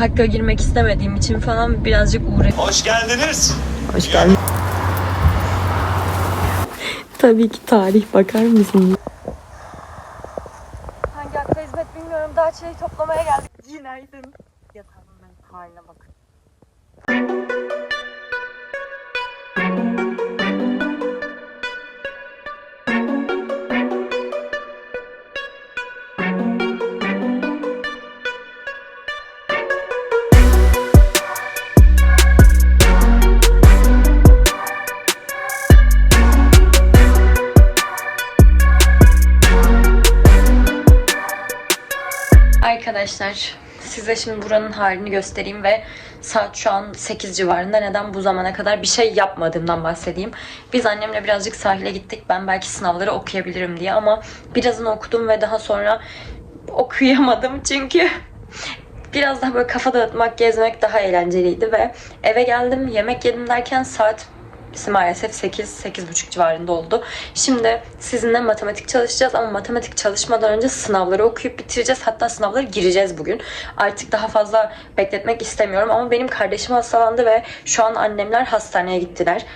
Hakka girmek istemediğim için falan birazcık uğraştım. Hoş geldiniz. Hoş geldin. Tabii ki tarih bakar mısın? Arkadaşlar size şimdi buranın halini göstereyim ve saat şu an 8 civarında neden bu zamana kadar bir şey yapmadığımdan bahsedeyim. Biz annemle birazcık sahile gittik. Ben belki sınavları okuyabilirim diye ama birazını okudum ve daha sonra okuyamadım çünkü biraz daha böyle kafa dağıtmak, gezmek daha eğlenceliydi ve eve geldim, yemek yedim derken saat maalesef 8 8.30 civarında oldu. Şimdi sizinle matematik çalışacağız ama matematik çalışmadan önce sınavları okuyup bitireceğiz. Hatta sınavlara gireceğiz bugün. Artık daha fazla bekletmek istemiyorum ama benim kardeşim hastalandı ve şu an annemler hastaneye gittiler.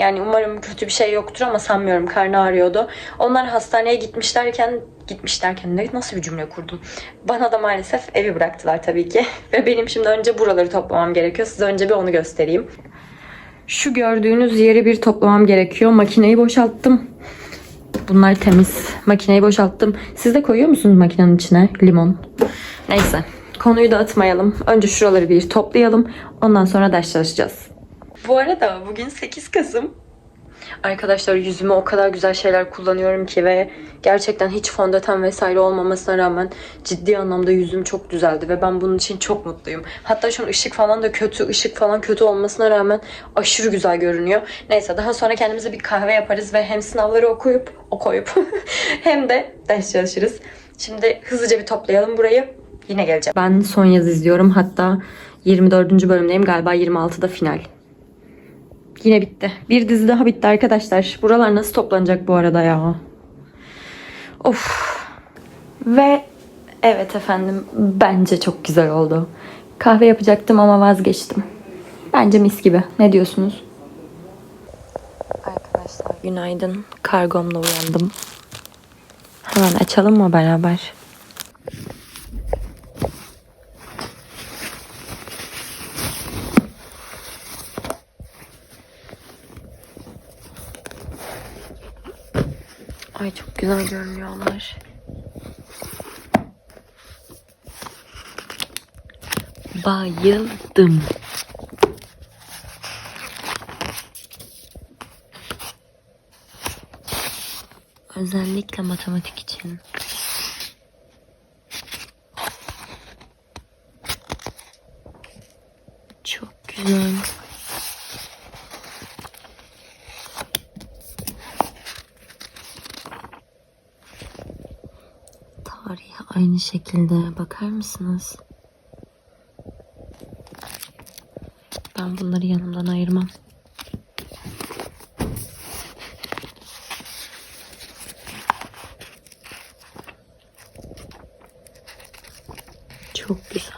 Yani umarım kötü bir şey yoktur ama sanmıyorum karnı ağrıyordu. Onlar hastaneye gitmişlerken gitmişlerken ne nasıl bir cümle kurdum? Bana da maalesef evi bıraktılar tabii ki. Ve benim şimdi önce buraları toplamam gerekiyor. Size önce bir onu göstereyim. Şu gördüğünüz yeri bir toplamam gerekiyor. Makineyi boşalttım. Bunlar temiz. Makineyi boşalttım. Siz de koyuyor musunuz makinenin içine limon? Neyse. Konuyu da atmayalım. Önce şuraları bir toplayalım. Ondan sonra ders çalışacağız. Bu arada bugün 8 Kasım. Arkadaşlar yüzüme o kadar güzel şeyler kullanıyorum ki ve gerçekten hiç fondöten vesaire olmamasına rağmen ciddi anlamda yüzüm çok düzeldi ve ben bunun için çok mutluyum. Hatta şu an ışık falan da kötü, ışık falan kötü olmasına rağmen aşırı güzel görünüyor. Neyse daha sonra kendimize bir kahve yaparız ve hem sınavları okuyup okuyup hem de ders çalışırız. Şimdi hızlıca bir toplayalım burayı. Yine geleceğim. Ben son yaz izliyorum. Hatta 24. bölümdeyim. Galiba 26'da final. Yine bitti. Bir dizi daha bitti arkadaşlar. Buralar nasıl toplanacak bu arada ya? Of. Ve evet efendim bence çok güzel oldu. Kahve yapacaktım ama vazgeçtim. Bence mis gibi. Ne diyorsunuz? Arkadaşlar günaydın. Kargomla uyandım. Hemen açalım mı beraber? Ay çok güzel görünüyorlar. Bayıldım. Özellikle matematik için. Çok güzel. Tarihi aynı şekilde bakar mısınız? Ben bunları yanımdan ayırmam. Çok güzel.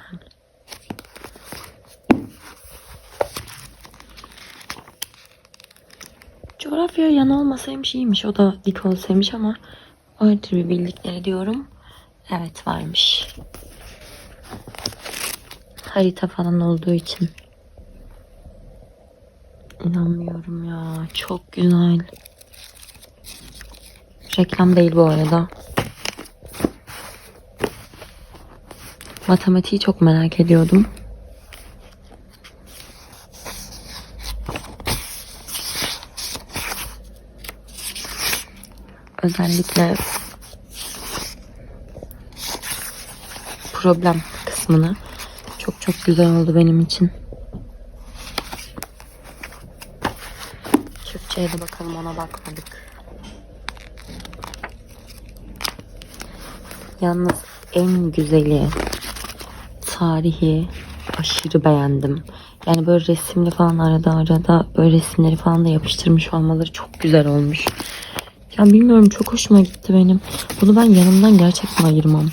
Coğrafya yan olmasaymış iyiymiş. O da dik olsaymış ama vardır bir bildikleri diyorum. Evet varmış. Harita falan olduğu için. İnanmıyorum ya. Çok güzel. Reklam değil bu arada. Matematiği çok merak ediyordum. Özellikle problem kısmını çok çok güzel oldu benim için. Türkçe'ye de bakalım ona bakmadık. Yalnız en güzeli tarihi aşırı beğendim. Yani böyle resimli falan arada arada böyle resimleri falan da yapıştırmış olmaları çok güzel olmuş. Ya bilmiyorum çok hoşuma gitti benim. Bunu ben yanımdan gerçekten ayırmam.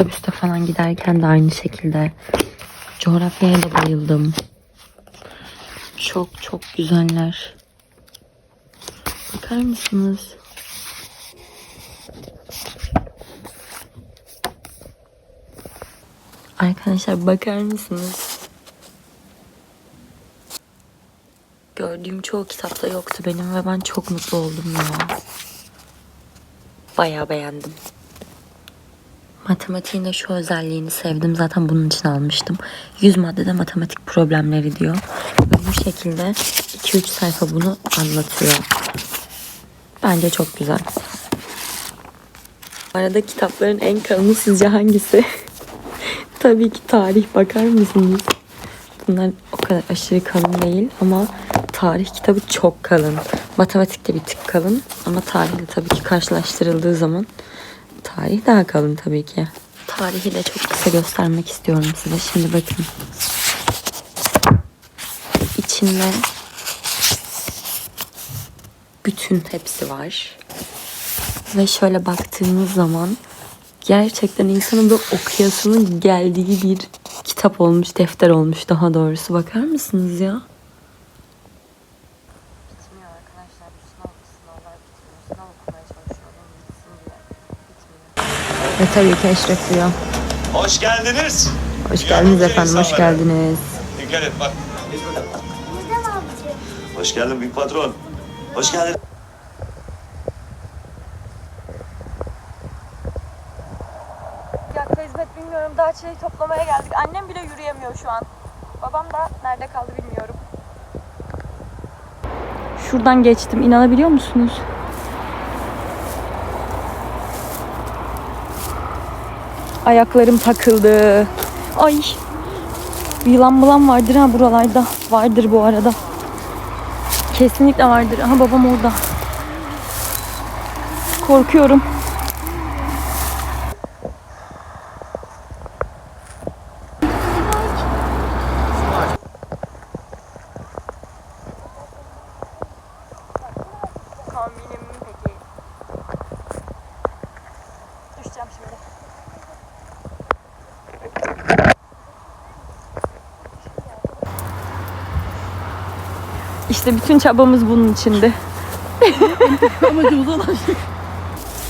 Otobüste falan giderken de aynı şekilde. Coğrafyaya da bayıldım. Çok çok güzeller. Bakar mısınız? Arkadaşlar bakar mısınız? Gördüğüm çoğu kitapta yoktu benim ve ben çok mutlu oldum ya. Bayağı beğendim. Matematiğin de şu özelliğini sevdim. Zaten bunun için almıştım. 100 maddede matematik problemleri diyor. Ve bu şekilde 2-3 sayfa bunu anlatıyor. Bence çok güzel. Bu arada kitapların en kalını sizce hangisi? Tabii ki tarih bakar mısınız? Bunlar o kadar aşırı kalın değil ama tarih kitabı çok kalın. Matematik de bir tık kalın ama tarihle tabii ki karşılaştırıldığı zaman tarih daha kalın tabii ki. Tarihi de çok kısa göstermek istiyorum size. Şimdi bakın. İçinde bütün hepsi var. Ve şöyle baktığınız zaman gerçekten insanın böyle okuyasının geldiği bir kitap olmuş, defter olmuş daha doğrusu. Bakar mısınız ya? Bitmiyor arkadaşlar. Bu sınav, sınavlar bitmiyor. Sınav okumaya çalışıyorum. Bitsin diye. Bitmiyor. Ve tabii ki Eşref Rüya. Hoş geldiniz. Hoş geldiniz efendim, hoş geldiniz. Dikkat et bak. Hoş geldin büyük patron. Hoş geldin. Ya hizmet bilmiyorum. Daha çileği toplamaya geldik. Annem bile yürüyemiyor şu an. Babam da nerede kaldı bilmiyorum. Şuradan geçtim. İnanabiliyor musunuz? Ayaklarım takıldı. Ay. Yılan mılan vardır ha buralarda. Vardır bu arada. Kesinlikle vardır. Aha babam orada. Korkuyorum. Tahminim İşte bütün çabamız bunun içinde. Amacımız olan şey.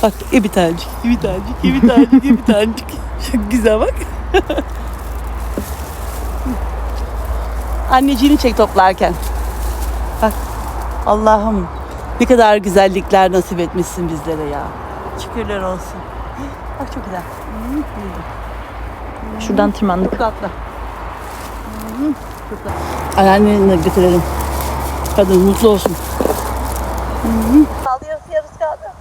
Bak e bir tanecik, e bir tanecik, e bir tanecik, e bir tanecik. Çok güzel bak. Anneciğini çek toplarken. Bak Allah'ım ne kadar güzellikler nasip etmişsin bizlere ya. Şükürler olsun. Bak çok güzel. Şuradan tırmandık. Çok tatlı. Çok tatlı. Anneanneni götürelim. Kadın mutlu olsun. Kaldı yarısı yarısı kaldı.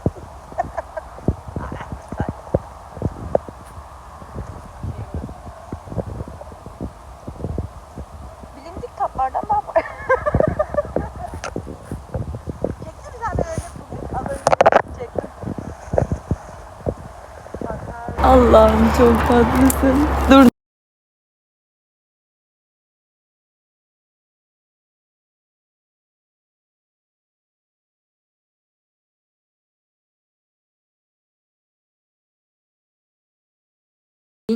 Bilindik daha Çekti mi sen de öyle bugün? Az önce çektim. Allah'ım çok tatlısın. Dur.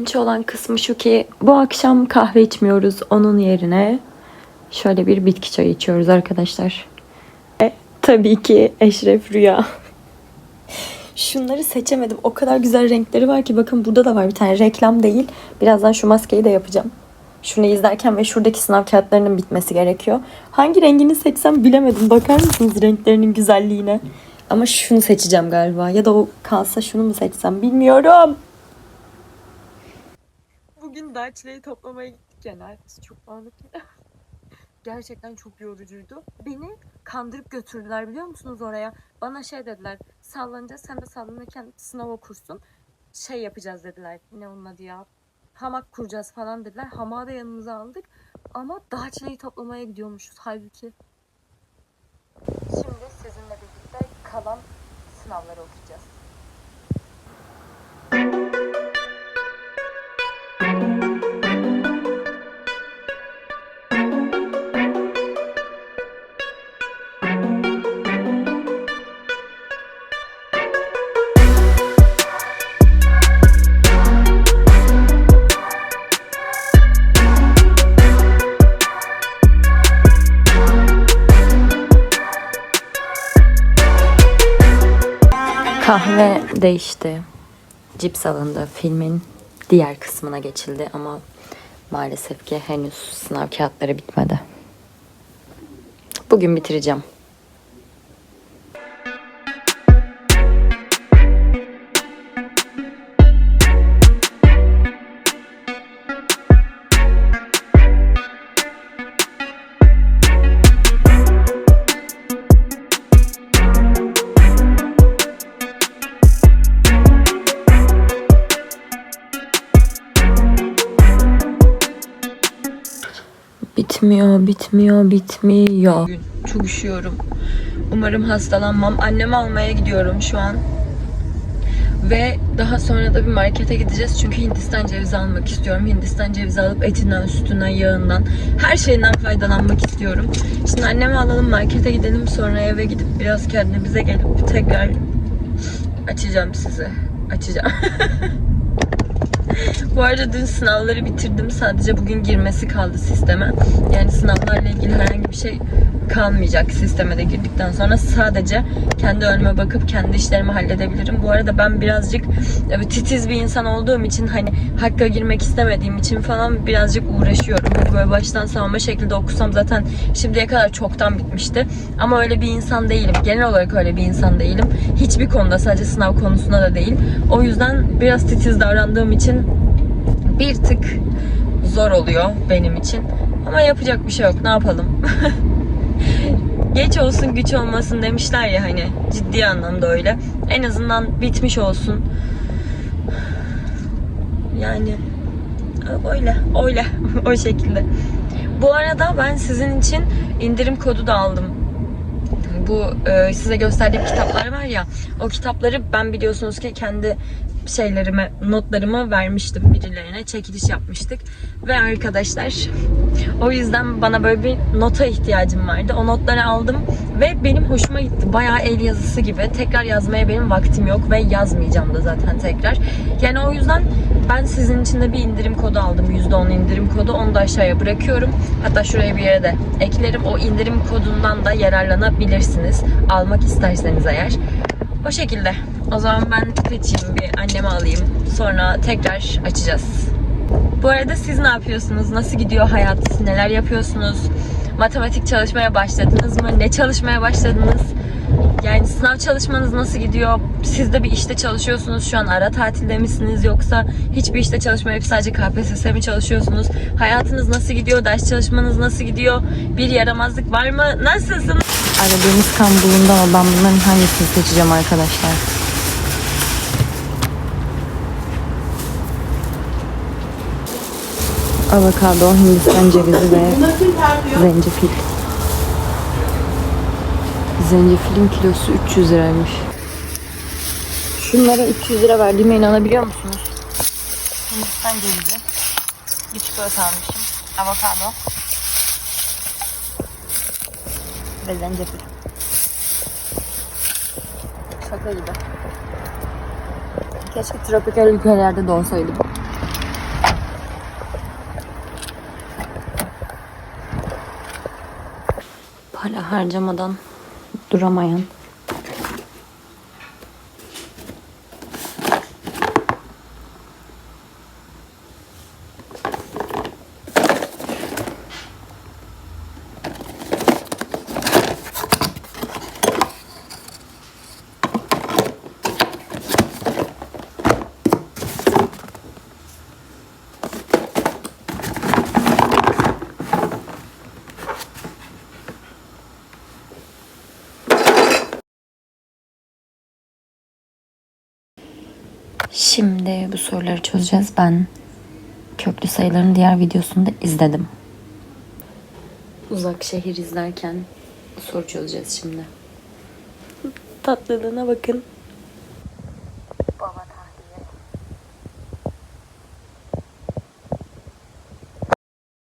İlginç olan kısmı şu ki bu akşam kahve içmiyoruz. Onun yerine şöyle bir bitki çayı içiyoruz arkadaşlar. E, tabii ki Eşref Rüya. Şunları seçemedim. O kadar güzel renkleri var ki bakın burada da var bir tane reklam değil. Birazdan şu maskeyi de yapacağım. Şunu izlerken ve şuradaki sınav kağıtlarının bitmesi gerekiyor. Hangi rengini seçsem bilemedim. Bakar mısınız renklerinin güzelliğine? Ama şunu seçeceğim galiba. Ya da o kalsa şunu mu seçsem bilmiyorum. Bugün çileği toplamaya gittik. Neredeyse çok bağlık. Gerçekten çok yorucuydu. Beni kandırıp götürdüler biliyor musunuz oraya? Bana şey dediler. Sallanacağız sen de sallanırken sınav okursun. Şey yapacağız dediler. Ne onun adı ya? Hamak kuracağız falan dediler. Hamağı da yanımıza aldık. Ama çileği toplamaya gidiyormuşuz halbuki. Şimdi sizinle birlikte kalan sınavları okuyacağız. Ve değişti. Cips alındı. Filmin diğer kısmına geçildi ama maalesef ki henüz sınav kağıtları bitmedi. Bugün bitireceğim. Bitmiyor, bitmiyor, bitmiyor. Çok üşüyorum. Umarım hastalanmam. Annemi almaya gidiyorum şu an. Ve daha sonra da bir markete gideceğiz. Çünkü Hindistan cevizi almak istiyorum. Hindistan cevizi alıp etinden, sütünden, yağından, her şeyinden faydalanmak istiyorum. Şimdi annemi alalım, markete gidelim. Sonra eve gidip biraz kendimize gelip tekrar açacağım size. Açacağım. Bu arada dün sınavları bitirdim. Sadece bugün girmesi kaldı sisteme. Yani sınavlarla ilgili herhangi bir şey kalmayacak sisteme de girdikten sonra. Sadece kendi önüme bakıp kendi işlerimi halledebilirim. Bu arada ben birazcık evet, titiz bir insan olduğum için hani hakka girmek istemediğim için falan birazcık uğraşıyorum. Böyle baştan savunma şekilde okusam zaten şimdiye kadar çoktan bitmişti. Ama öyle bir insan değilim. Genel olarak öyle bir insan değilim. Hiçbir konuda sadece sınav konusunda da değil. O yüzden biraz titiz davrandığım için bir tık zor oluyor benim için. Ama yapacak bir şey yok. Ne yapalım? Geç olsun güç olmasın demişler ya hani ciddi anlamda öyle. En azından bitmiş olsun. Yani öyle öyle o şekilde. Bu arada ben sizin için indirim kodu da aldım bu e, size gösterdiğim kitaplar var ya o kitapları ben biliyorsunuz ki kendi şeylerime notlarımı vermiştim. Birilerine çekiliş yapmıştık. Ve arkadaşlar o yüzden bana böyle bir nota ihtiyacım vardı. O notları aldım ve benim hoşuma gitti. Bayağı el yazısı gibi. Tekrar yazmaya benim vaktim yok ve yazmayacağım da zaten tekrar. Yani o yüzden ben sizin için de bir indirim kodu aldım. %10 indirim kodu. Onu da aşağıya bırakıyorum. Hatta şuraya bir yere de eklerim. O indirim kodundan da yararlanabilirsiniz. Almak isterseniz eğer. O şekilde. O zaman ben kaçayım bir annemi alayım. Sonra tekrar açacağız. Bu arada siz ne yapıyorsunuz? Nasıl gidiyor hayat? Neler yapıyorsunuz? Matematik çalışmaya başladınız mı? Ne çalışmaya başladınız? Yani sınav çalışmanız nasıl gidiyor? Siz de bir işte çalışıyorsunuz. Şu an ara tatilde misiniz? Yoksa hiçbir işte çalışmayıp sadece KPSS mi çalışıyorsunuz? Hayatınız nasıl gidiyor? Ders çalışmanız nasıl gidiyor? Bir yaramazlık var mı? Nasılsınız? Aradığımız kan bulundu ama ben bunların hangisini seçeceğim arkadaşlar? Avokado, Hindistan cevizi ve zencefil. Zencefilin kilosu 300 liraymış. Şunlara 300 lira verdiğime inanabiliyor musunuz? Hindistan cevizi. Bir çikolata almışım. Avokado. Ve zencefil. Şaka gibi. Keşke tropikal ülkelerde doğsaydım. Para harcamadan duramayan Şimdi bu soruları çözeceğiz. Ben köklü sayıların diğer videosunu da izledim. Uzak şehir izlerken soru çözeceğiz şimdi. Tatlılığına bakın.